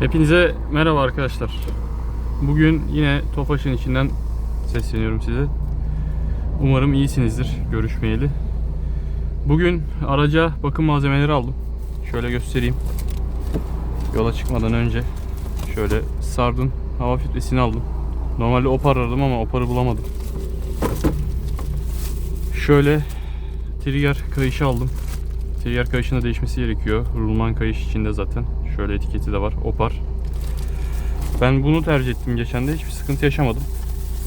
Hepinize merhaba arkadaşlar. Bugün yine Tofaş'ın içinden sesleniyorum size. Umarım iyisinizdir görüşmeyeli. Bugün araca bakım malzemeleri aldım. Şöyle göstereyim. Yola çıkmadan önce şöyle Sardın hava filtresini aldım. Normalde opar aradım ama oparı bulamadım. Şöyle trigger kayışı aldım. Trigger kayışında değişmesi gerekiyor. Rulman kayış içinde zaten. Şöyle etiketi de var. Opar. Ben bunu tercih ettim geçen de. Hiçbir sıkıntı yaşamadım.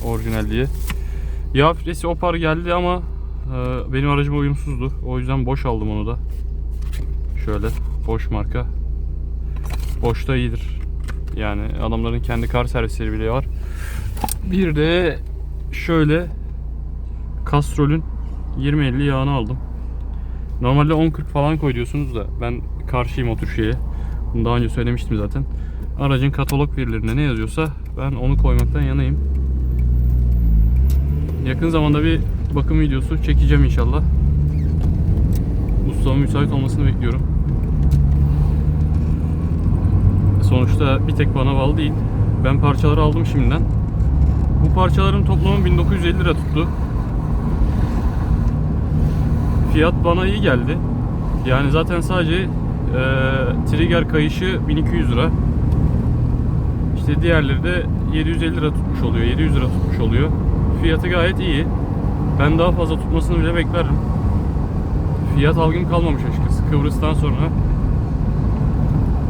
Orijinal diye. Yağ filtresi Opar geldi ama e, benim aracıma uyumsuzdu. O yüzden boş aldım onu da. Şöyle boş marka. Boş da iyidir. Yani adamların kendi kar servisleri bile var. Bir de şöyle Castrol'ün 20-50 yağını aldım. Normalde 10-40 falan koy da ben karşıyım o tür şeye. Bunu daha önce söylemiştim zaten. Aracın katalog verilerinde ne yazıyorsa ben onu koymaktan yanayım. Yakın zamanda bir bakım videosu çekeceğim inşallah. Ustamın müsait olmasını bekliyorum. Sonuçta bir tek bana bağlı değil. Ben parçaları aldım şimdiden. Bu parçaların toplamı 1950 lira tuttu. Fiyat bana iyi geldi. Yani zaten sadece trigger kayışı 1200 lira. İşte diğerleri de 750 lira tutmuş oluyor. 700 lira tutmuş oluyor. Fiyatı gayet iyi. Ben daha fazla tutmasını bile beklerdim. Fiyat algım kalmamış açıkçası Kıbrıs'tan sonra.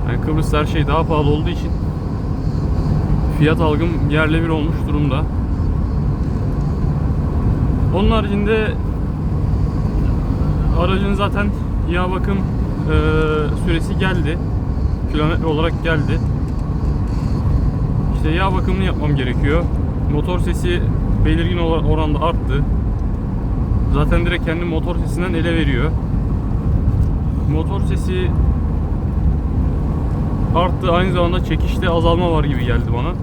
Yani Kıbrıs'ta her şey daha pahalı olduğu için fiyat algım yerle bir olmuş durumda. Onun haricinde aracın zaten yağ bakım süresi geldi. Kilometre olarak geldi. İşte yağ bakımını yapmam gerekiyor. Motor sesi belirgin or- oranda arttı. Zaten direkt kendi motor sesinden ele veriyor. Motor sesi arttı. Aynı zamanda çekişte azalma var gibi geldi bana.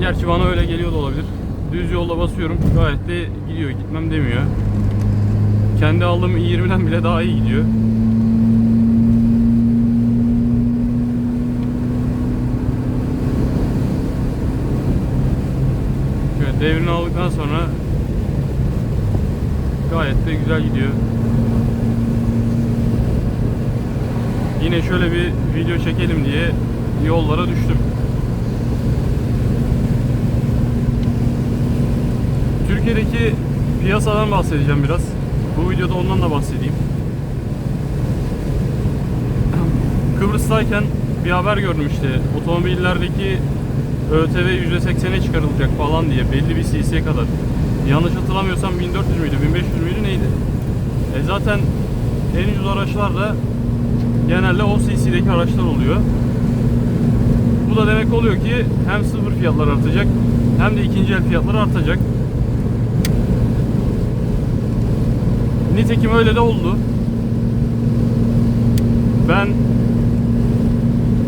Gerçi bana öyle geliyor da olabilir. Düz yolda basıyorum. Gayet de gidiyor. Gitmem demiyor. Kendi aldığım i20'den bile daha iyi gidiyor. Şöyle devrini aldıktan sonra gayet de güzel gidiyor. Yine şöyle bir video çekelim diye yollara düştüm. Türkiye'deki piyasadan bahsedeceğim biraz. Bu videoda ondan da bahsedeyim. Kıbrıs'tayken bir haber gördüm işte otomobillerdeki ÖTV %80'e çıkarılacak falan diye belli bir cc'ye kadar. Yanlış hatırlamıyorsam 1400 müydü 1500 müydü neydi? E zaten en ucuz araçlar da genelde o cc'deki araçlar oluyor. Bu da demek oluyor ki hem sıfır fiyatlar artacak hem de ikinci el fiyatlar artacak. Nitekim öyle de oldu. Ben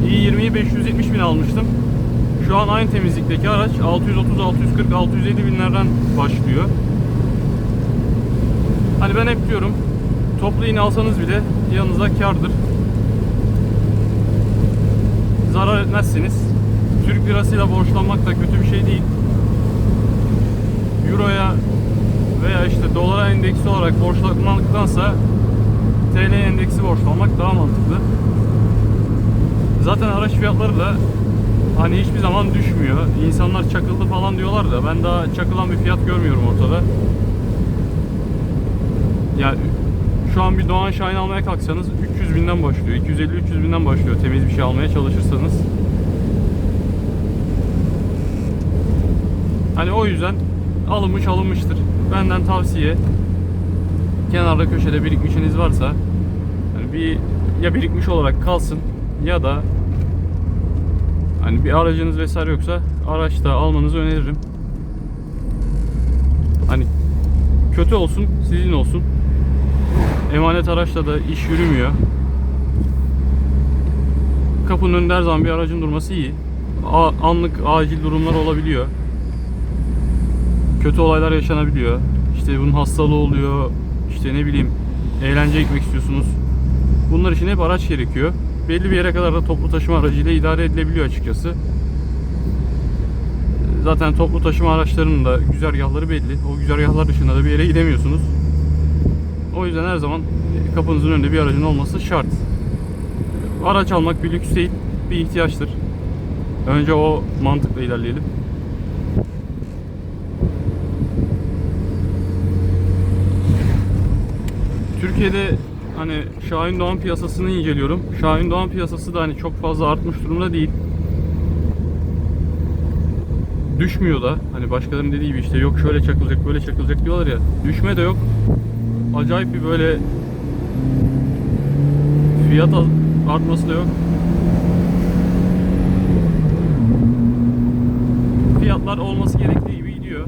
i20'yi 570 bin almıştım. Şu an aynı temizlikteki araç 630, 640, 650 binlerden başlıyor. Hani ben hep diyorum toplu iğne alsanız bile yanınıza kardır. Zarar etmezsiniz. Türk lirasıyla borçlanmak da kötü bir şey değil. Euro'ya veya işte dolara endeksi olarak borçlanmaktansa TL endeksi borçlanmak daha mantıklı. Zaten araç fiyatları da hani hiçbir zaman düşmüyor. İnsanlar çakıldı falan diyorlar da ben daha çakılan bir fiyat görmüyorum ortada. Yani şu an bir Doğan Şahin almaya kalksanız 300 binden başlıyor. 250-300 binden başlıyor temiz bir şey almaya çalışırsanız. Hani o yüzden alınmış alınmıştır. Benden tavsiye kenarda köşede birikmişiniz varsa hani bir ya birikmiş olarak kalsın ya da hani bir aracınız vesaire yoksa araçta almanızı öneririm. Hani kötü olsun, sizin olsun. Emanet araçla da iş yürümüyor. Kapının önünde her zaman bir aracın durması iyi. A- anlık acil durumlar olabiliyor kötü olaylar yaşanabiliyor. İşte bunun hastalığı oluyor. İşte ne bileyim eğlence gitmek istiyorsunuz. Bunlar için hep araç gerekiyor. belli bir yere kadar da toplu taşıma aracıyla idare edilebiliyor açıkçası. Zaten toplu taşıma araçlarının da güzergahları belli. O güzergahlar dışında da bir yere gidemiyorsunuz. O yüzden her zaman kapınızın önünde bir aracın olması şart. Araç almak bir lüks değil, bir ihtiyaçtır. Önce o mantıkla ilerleyelim. Türkiye'de hani Şahin Doğan piyasasını inceliyorum. Şahin Doğan piyasası da hani çok fazla artmış durumda değil. Düşmüyor da. Hani başkalarının dediği gibi işte yok şöyle çakılacak böyle çakılacak diyorlar ya. Düşme de yok. Acayip bir böyle fiyat artması da yok. Fiyatlar olması gerektiği gibi gidiyor.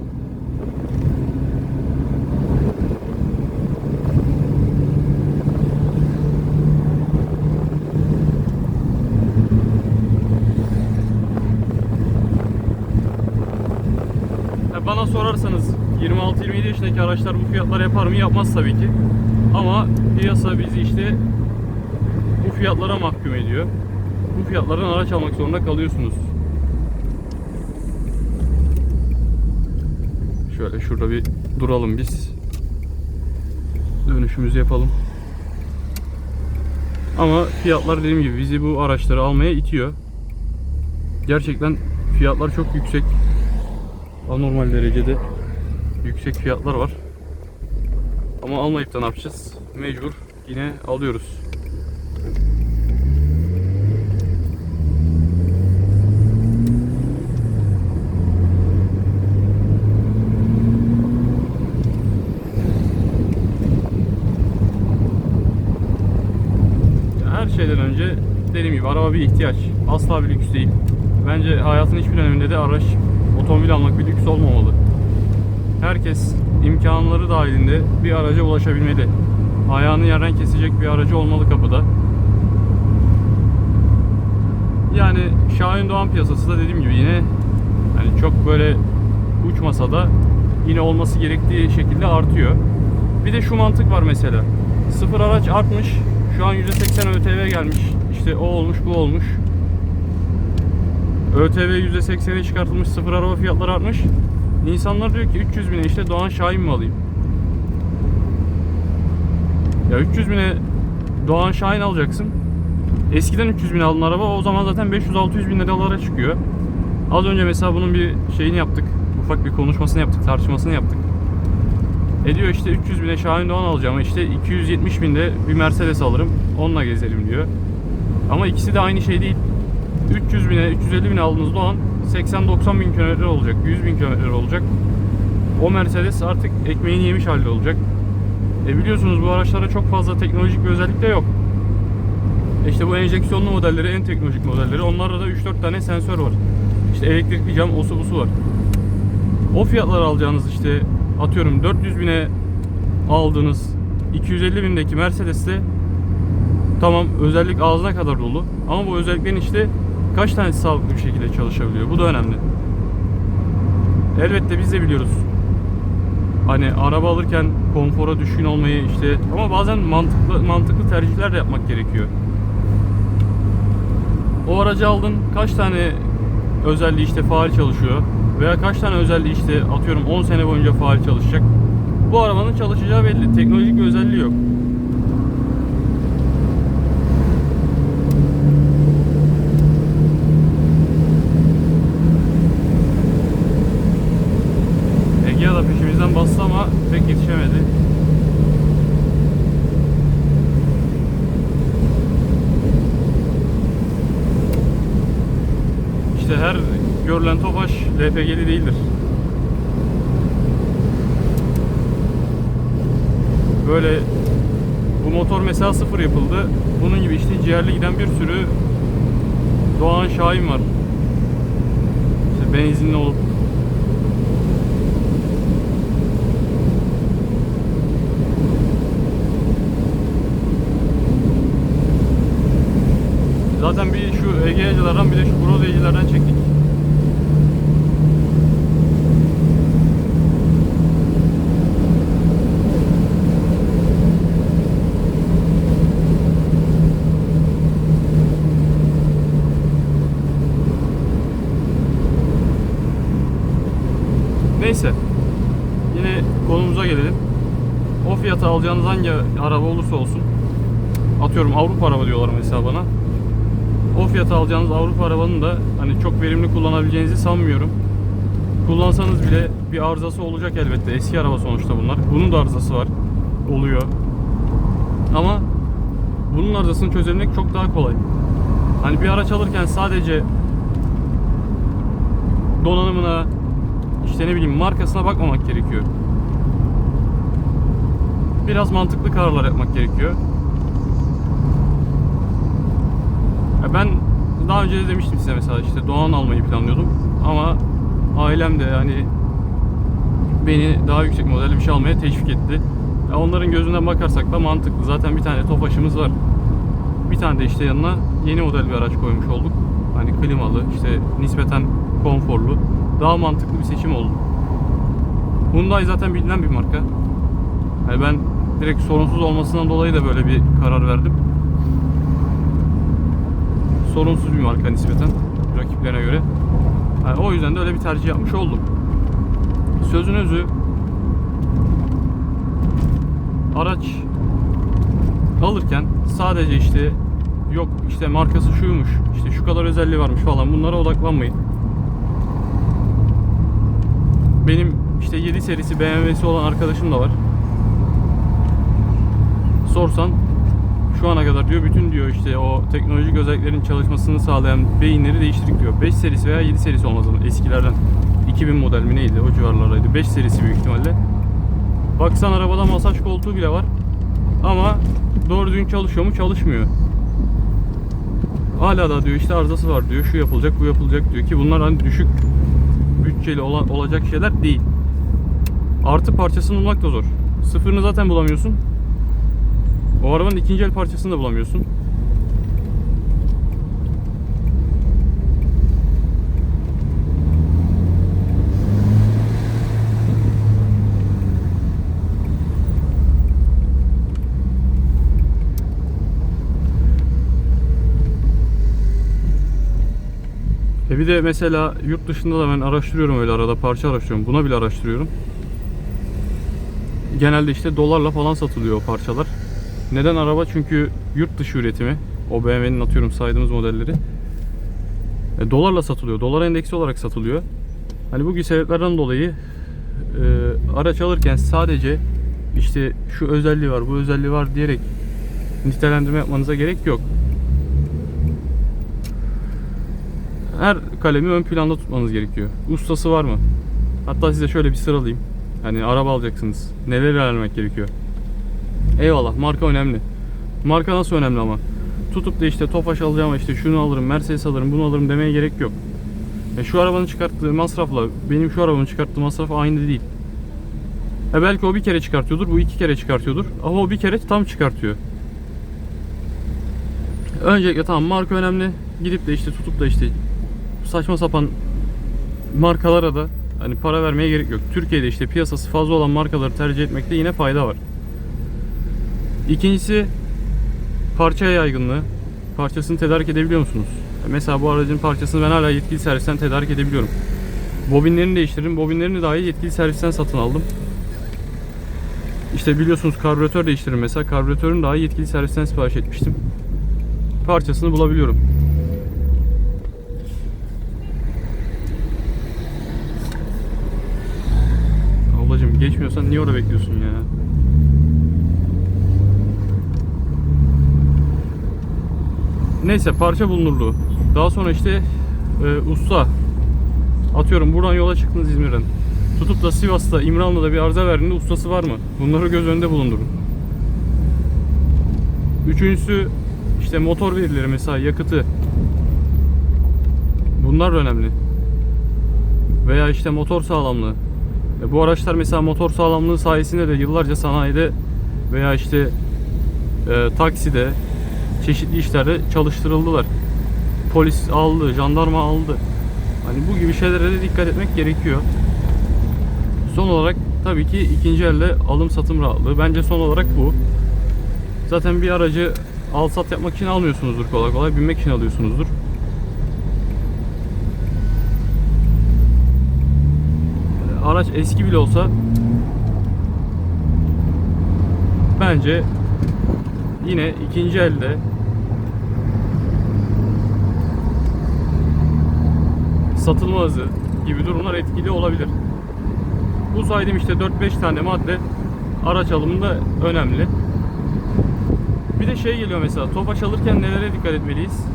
Ya bana sorarsanız 26-27 yaşındaki araçlar bu fiyatlar yapar mı? Yapmaz tabii ki. Ama piyasa bizi işte bu fiyatlara mahkum ediyor. Bu fiyatlardan araç almak zorunda kalıyorsunuz. Şöyle şurada bir duralım biz. Dönüşümüzü yapalım. Ama fiyatlar dediğim gibi bizi bu araçları almaya itiyor. Gerçekten fiyatlar çok yüksek. Anormal derecede yüksek fiyatlar var. Ama almayıp da ne yapacağız? Mecbur yine alıyoruz. Her şeyden önce dediğim gibi araba bir ihtiyaç. Asla bir lüks değil. Bence hayatın hiçbir döneminde de araç, otomobil almak bir lüks olmamalı. Herkes imkanları dahilinde bir araca ulaşabilmeli. Ayağını yerden kesecek bir aracı olmalı kapıda. Yani Şahin Doğan piyasası da dediğim gibi yine hani çok böyle uçmasa da yine olması gerektiği şekilde artıyor. Bir de şu mantık var mesela. Sıfır araç artmış. Şu an %80 ÖTV gelmiş. İşte o olmuş bu olmuş. ÖTV %80'e çıkartılmış. Sıfır araba fiyatları artmış. İnsanlar diyor ki 300 bine işte Doğan Şahin mi alayım? Ya 300 bine Doğan Şahin alacaksın. Eskiden 300 bin alınan araba o zaman zaten 500-600 bin liralara çıkıyor. Az önce mesela bunun bir şeyini yaptık. Ufak bir konuşmasını yaptık, tartışmasını yaptık. E diyor işte 300 bine Şahin Doğan alacağım işte 270 binde bir Mercedes alırım onunla gezerim diyor. Ama ikisi de aynı şey değil. 300 bine 350 bine aldığınız Doğan 80-90 bin kilometre olacak 100 bin kilometre olacak. O Mercedes artık ekmeğini yemiş halde olacak. E biliyorsunuz bu araçlara çok fazla teknolojik bir özellik de yok. E İşte bu enjeksiyonlu modelleri en teknolojik modelleri onlarda da 3-4 tane sensör var. İşte elektrikli cam osu busu var. O fiyatları alacağınız işte atıyorum 400 bine aldığınız 250 bindeki Mercedes'te tamam özellik ağzına kadar dolu ama bu özelliklerin işte kaç tanesi sağlıklı bir şekilde çalışabiliyor bu da önemli. Elbette biz de biliyoruz. Hani araba alırken konfora düşkün olmayı işte ama bazen mantıklı mantıklı tercihler de yapmak gerekiyor. O aracı aldın kaç tane özelliği işte faal çalışıyor veya kaç tane özelliği işte atıyorum 10 sene boyunca faal çalışacak. Bu arabanın çalışacağı belli. Teknolojik bir özelliği yok. Egea da peşimizden bastı ama pek yetişemedi. İşte her görülen LPG'li değildir. Böyle bu motor mesela sıfır yapıldı. Bunun gibi işte ciğerli giden bir sürü Doğan Şahin var. İşte benzinli olup Zaten bir şu Ege'cilerden bir de şu Brodeycilerden çektik. Neyse. Yine konumuza gelelim. O fiyata alacağınız hangi araba olursa olsun. Atıyorum Avrupa araba diyorlar mesela bana. O fiyata alacağınız Avrupa arabanın da hani çok verimli kullanabileceğinizi sanmıyorum. Kullansanız bile bir arızası olacak elbette. Eski araba sonuçta bunlar. Bunun da arızası var. Oluyor. Ama bunun arızasını çözebilmek çok daha kolay. Hani bir araç alırken sadece donanımına işte ne bileyim markasına bakmamak gerekiyor. Biraz mantıklı kararlar yapmak gerekiyor. Ya ben daha önce de demiştim size mesela işte Doğan almayı planlıyordum ama ailem de yani beni daha yüksek modelde bir şey almaya teşvik etti. Ya onların gözünden bakarsak da mantıklı. Zaten bir tane Tofaş'ımız var. Bir tane de işte yanına yeni model bir araç koymuş olduk. Hani klimalı, işte nispeten konforlu. Daha mantıklı bir seçim oldu. Hyundai zaten bilinen bir marka. Yani ben direkt sorunsuz olmasından dolayı da böyle bir karar verdim. Sorunsuz bir marka nispeten rakiplerine göre. Yani o yüzden de öyle bir tercih yapmış oldum. Sözün özü araç alırken sadece işte yok işte markası şuymuş işte şu kadar özelliği varmış falan bunlara odaklanmayın. Benim işte 7 serisi BMW'si olan arkadaşım da var. Sorsan şu ana kadar diyor bütün diyor işte o teknolojik özelliklerin çalışmasını sağlayan beyinleri değiştirdik diyor. 5 serisi veya 7 serisi olmaz eskilerden. 2000 model mi neydi o civarlardaydı. 5 serisi büyük ihtimalle. Baksan arabada masaj koltuğu bile var. Ama doğru düzgün çalışıyor mu? Çalışmıyor. Hala da diyor işte arızası var diyor. Şu yapılacak, bu yapılacak diyor ki bunlar hani düşük bütçeli olan, olacak şeyler değil. Artı parçasını bulmak da zor. Sıfırını zaten bulamıyorsun. O arabanın ikinci el parçasını da bulamıyorsun. E bir de mesela yurt dışında da ben araştırıyorum öyle arada parça araştırıyorum. Buna bile araştırıyorum. Genelde işte dolarla falan satılıyor o parçalar. Neden araba? Çünkü yurt dışı üretimi. O BMW'nin atıyorum saydığımız modelleri. E, dolarla satılıyor. Dolar endeksi olarak satılıyor. Hani bu gibi sebeplerden dolayı e, araç alırken sadece işte şu özelliği var, bu özelliği var diyerek nitelendirme yapmanıza gerek yok. Her kalemi ön planda tutmanız gerekiyor. Ustası var mı? Hatta size şöyle bir sıralayayım. Hani araba alacaksınız. Neler öğrenmek gerekiyor? Eyvallah marka önemli. Marka nasıl önemli ama? Tutup da işte Tofaş alacağım işte şunu alırım, Mercedes alırım, bunu alırım demeye gerek yok. E şu arabanın çıkarttığı masrafla benim şu arabanın çıkarttığı masraf aynı değil. E belki o bir kere çıkartıyordur, bu iki kere çıkartıyordur. Ama o bir kere tam çıkartıyor. Öncelikle tamam marka önemli. Gidip de işte tutup da işte saçma sapan markalara da hani para vermeye gerek yok. Türkiye'de işte piyasası fazla olan markaları tercih etmekte yine fayda var. İkincisi parça yaygınlığı. Parçasını tedarik edebiliyor musunuz? Mesela bu aracın parçasını ben hala yetkili servisten tedarik edebiliyorum. Bobinlerini değiştiririm. Bobinlerini dahi yetkili servisten satın aldım. İşte biliyorsunuz karbüratör değiştiririm mesela. Karbüratörün dahi yetkili servisten sipariş etmiştim. Parçasını bulabiliyorum. Geçmiyorsan niye orada bekliyorsun ya? Neyse parça bulunurluğu. Daha sonra işte e, usta atıyorum buradan yola çıktınız İzmir'den. Tutup da Sivas'ta, İmranlı'da bir arıza verdiğinde ustası var mı? Bunları göz önünde bulundurun. Üçüncüsü işte motor verileri mesela yakıtı. Bunlar önemli. Veya işte motor sağlamlığı. E, bu araçlar mesela motor sağlamlığı sayesinde de yıllarca sanayide veya işte e, takside çeşitli işlerde çalıştırıldılar. Polis aldı, jandarma aldı. Hani bu gibi şeylere de dikkat etmek gerekiyor. Son olarak tabii ki ikinci elde alım satım rahatlığı. Bence son olarak bu. Zaten bir aracı al sat yapmak için almıyorsunuzdur kolay kolay. Binmek için alıyorsunuzdur. Araç eski bile olsa bence yine ikinci elde satılma hızı gibi durumlar etkili olabilir. Bu saydığım işte 4-5 tane madde araç alımında önemli. Bir de şey geliyor mesela Tofaş alırken nelere dikkat etmeliyiz?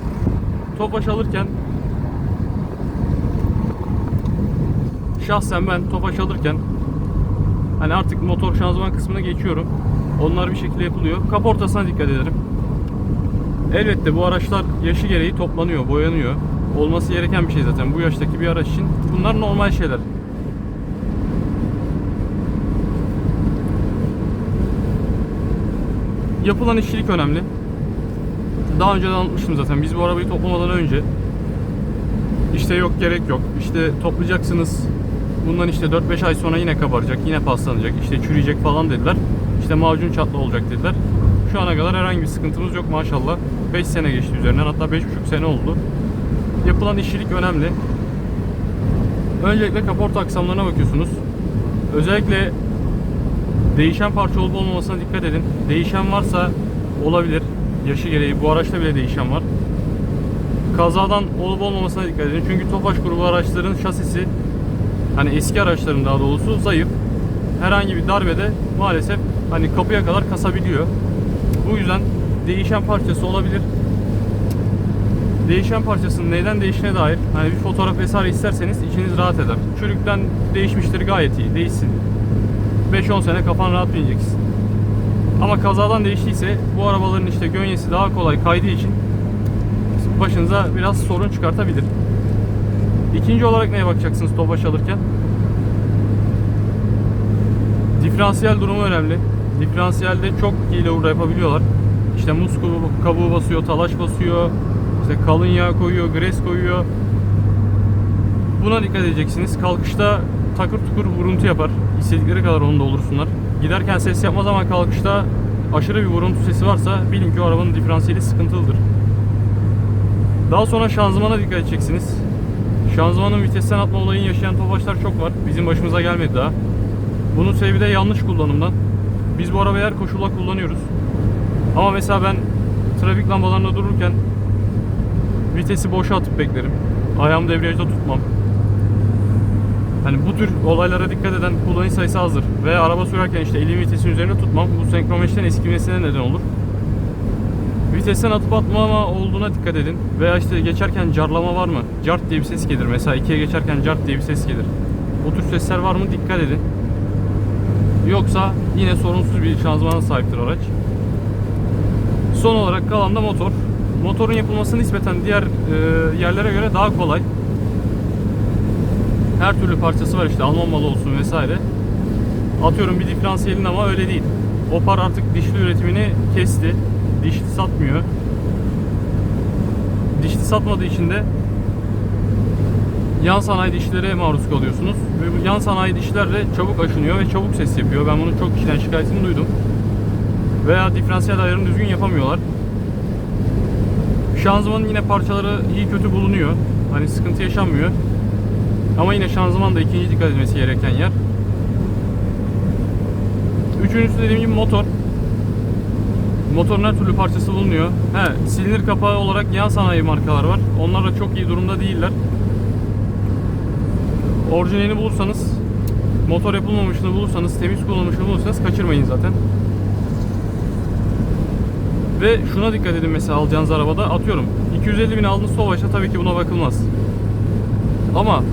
Tofaş alırken şahsen ben Tofaş alırken hani artık motor şanzıman kısmına geçiyorum. Onlar bir şekilde yapılıyor. Kaportasına dikkat ederim. Elbette bu araçlar yaşı gereği toplanıyor, boyanıyor. Olması gereken bir şey zaten. Bu yaştaki bir araç için bunlar normal şeyler. Yapılan işçilik önemli. Daha önce de anlatmıştım zaten. Biz bu arabayı toplamadan önce işte yok gerek yok. İşte toplayacaksınız. Bundan işte 4-5 ay sonra yine kabaracak, yine paslanacak, işte çürüyecek falan dediler. İşte macun çatlı olacak dediler. Şu ana kadar herhangi bir sıkıntımız yok maşallah. 5 sene geçti üzerinden hatta 5,5 sene oldu. Yapılan işçilik önemli. Öncelikle kaporta aksamlarına bakıyorsunuz. Özellikle değişen parça olup olmamasına dikkat edin. Değişen varsa olabilir. Yaşı gereği bu araçta bile değişen var. Kazadan olup olmamasına dikkat edin. Çünkü Tofaş grubu araçların şasisi hani eski araçların daha doğrusu zayıf. Herhangi bir darbede maalesef hani kapıya kadar kasabiliyor. Bu yüzden değişen parçası olabilir. Değişen parçasının neyden değiştiğine dair hani bir fotoğraf vesaire isterseniz içiniz rahat eder. Çürükten değişmiştir gayet iyi. Değişsin. 5-10 sene kafan rahat bineceksin. Ama kazadan değiştiyse bu arabaların işte gönyesi daha kolay kaydığı için başınıza biraz sorun çıkartabilir. İkinci olarak neye bakacaksınız Tofaş alırken? Diferansiyel durumu önemli. Diferansiyelde çok hile uğra yapabiliyorlar. İşte muz kabuğu, basıyor, talaş basıyor, işte kalın yağ koyuyor, gres koyuyor. Buna dikkat edeceksiniz. Kalkışta takır tukur vuruntu yapar. İstedikleri kadar onda olursunlar. Giderken ses yapmaz ama kalkışta aşırı bir vuruntu sesi varsa bilin ki o arabanın diferansiyeli sıkıntılıdır. Daha sonra şanzımana dikkat edeceksiniz. Şanzımanın vitesten atma olayını yaşayan tofaşlar çok var. Bizim başımıza gelmedi daha. Bunun sebebi de yanlış kullanımdan. Biz bu arabayı her koşulda kullanıyoruz. Ama mesela ben trafik lambalarında dururken vitesi boşa atıp beklerim. Ayağımı debriyajda tutmam. Hani bu tür olaylara dikkat eden kullanıcı sayısı azdır. Ve araba sürerken işte elimi vitesin üzerinde tutmam. Bu senkrometriden eskimesine neden olur. Vitesten atıp atmama olduğuna dikkat edin. Veya işte geçerken carlama var mı? Cart diye bir ses gelir. Mesela ikiye geçerken cart diye bir ses gelir. O tür sesler var mı? Dikkat edin. Yoksa yine sorunsuz bir şanzımana sahiptir araç. Son olarak kalan da motor. Motorun yapılması nispeten diğer e, yerlere göre daha kolay. Her türlü parçası var işte Alman malı olsun vesaire. Atıyorum bir diferansiyelin ama öyle değil. Opar artık dişli üretimini kesti. Dişli satmıyor. Dişli satmadığı için de yan sanayi dişlere maruz kalıyorsunuz. Ve bu yan sanayi dişler de çabuk aşınıyor ve çabuk ses yapıyor. Ben bunun çok kişiden şikayetini duydum. Veya diferansiyel ayarını düzgün yapamıyorlar. Şanzımanın yine parçaları iyi kötü bulunuyor. Hani sıkıntı yaşanmıyor. Ama yine şanzıman da ikinci dikkat edilmesi gereken yer. Üçüncüsü dediğim gibi motor. Motorun her türlü parçası bulunuyor. He, silindir kapağı olarak yan sanayi markalar var. Onlar da çok iyi durumda değiller. Orijinalini bulursanız, motor yapılmamışını bulursanız, temiz kullanılmışını bulursanız kaçırmayın zaten. Ve şuna dikkat edin mesela alacağınız arabada atıyorum 250 bin aldığınız Tofaş'a tabii ki buna bakılmaz. Ama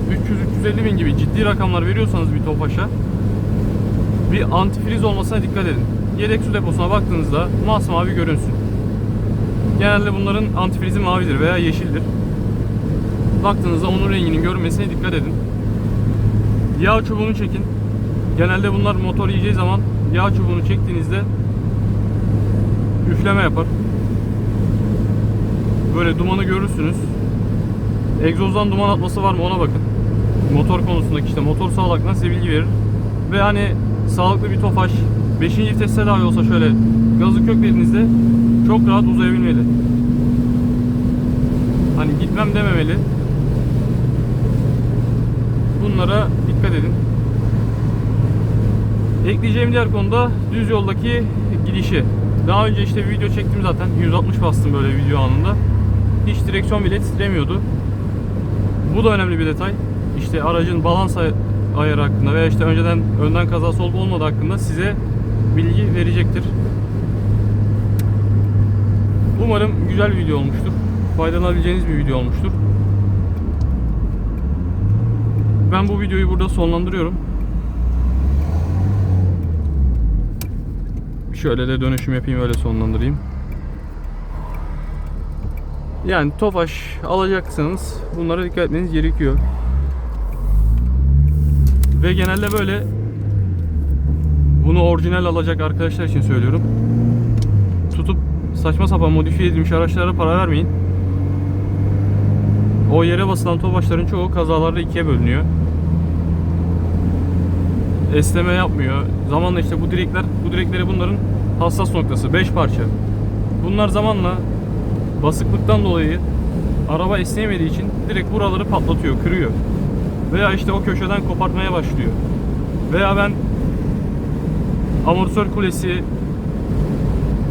300-350 bin gibi ciddi rakamlar veriyorsanız bir Tofaş'a bir antifriz olmasına dikkat edin. Yedek su deposuna baktığınızda masmavi görünsün. Genelde bunların antifrizi mavidir veya yeşildir. Baktığınızda onun renginin görünmesine dikkat edin. Yağ çubuğunu çekin. Genelde bunlar motor yiyeceği zaman yağ çubuğunu çektiğinizde üfleme yapar. Böyle dumanı görürsünüz. Egzozdan duman atması var mı ona bakın. Motor konusundaki işte motor sağlıkla size bilgi verir. Ve hani sağlıklı bir tofaş 5. viteste dahi olsa şöyle gazı köklediğinizde çok rahat uzayabilmeli. Hani gitmem dememeli. Bunlara dikkat edin. Ekleyeceğim diğer konuda düz yoldaki gidişi. Daha önce işte bir video çektim zaten. 160 bastım böyle video anında. Hiç direksiyon bile titremiyordu. Bu da önemli bir detay. İşte aracın balans ay- ayarı hakkında veya işte önceden önden kazası olup olmadığı hakkında size bilgi verecektir. Umarım güzel bir video olmuştur. Faydalanabileceğiniz bir video olmuştur. Ben bu videoyu burada sonlandırıyorum. Şöyle de dönüşüm yapayım öyle sonlandırayım. Yani Tofaş alacaksanız bunlara dikkat etmeniz gerekiyor. Ve genelde böyle bunu orijinal alacak arkadaşlar için söylüyorum. Tutup saçma sapan modifiye edilmiş araçlara para vermeyin. O yere basılan tofaşların çoğu kazalarda ikiye bölünüyor. Esneme yapmıyor. Zamanla işte bu direkler, bu direkleri bunların hassas noktası. 5 parça. Bunlar zamanla basıklıktan dolayı araba esneyemediği için direkt buraları patlatıyor, kırıyor. Veya işte o köşeden kopartmaya başlıyor. Veya ben amortisör kulesi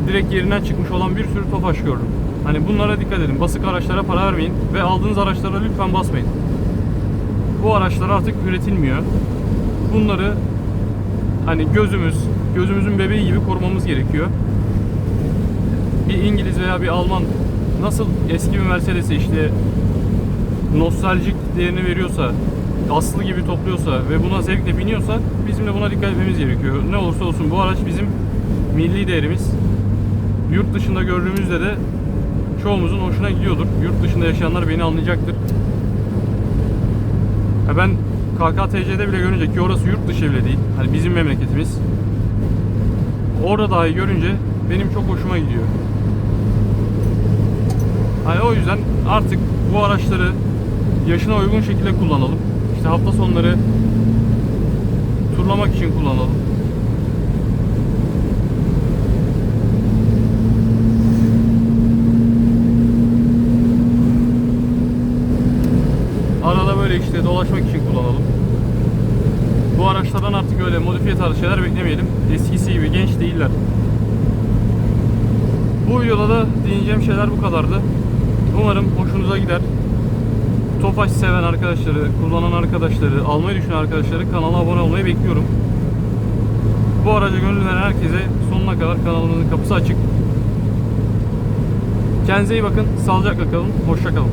direkt yerinden çıkmış olan bir sürü tofaş gördüm. Hani bunlara dikkat edin. Basık araçlara para vermeyin ve aldığınız araçlara lütfen basmayın. Bu araçlar artık üretilmiyor. Bunları hani gözümüz, gözümüzün bebeği gibi korumamız gerekiyor. Bir İngiliz veya bir Alman nasıl eski bir Mercedes'e işte nostaljik değerini veriyorsa, aslı gibi topluyorsa ve buna zevkle biniyorsa bizim de buna dikkat etmemiz gerekiyor. Ne olursa olsun bu araç bizim milli değerimiz. Yurt dışında gördüğümüzde de çoğumuzun hoşuna gidiyordur. Yurt dışında yaşayanlar beni anlayacaktır. Ya ben KKTC'de bile görünce ki orası yurt dışı bile değil. Hani bizim memleketimiz. Orada dahi görünce benim çok hoşuma gidiyor. Hani o yüzden artık bu araçları yaşına uygun şekilde kullanalım. İşte hafta sonları turlamak için kullanalım. Arada böyle işte dolaşmak için kullanalım. Bu araçlardan artık öyle modifiye tarzı şeyler beklemeyelim. Eskisi gibi genç değiller. Bu videoda da değineceğim şeyler bu kadardı. Umarım hoşunuza gider. Tofaş seven arkadaşları, kullanan arkadaşları, almayı düşünen arkadaşları kanala abone olmayı bekliyorum. Bu araca gönül veren herkese sonuna kadar kanalımızın kapısı açık. Kendinize iyi bakın, sağlıcakla kalın, hoşça kalın.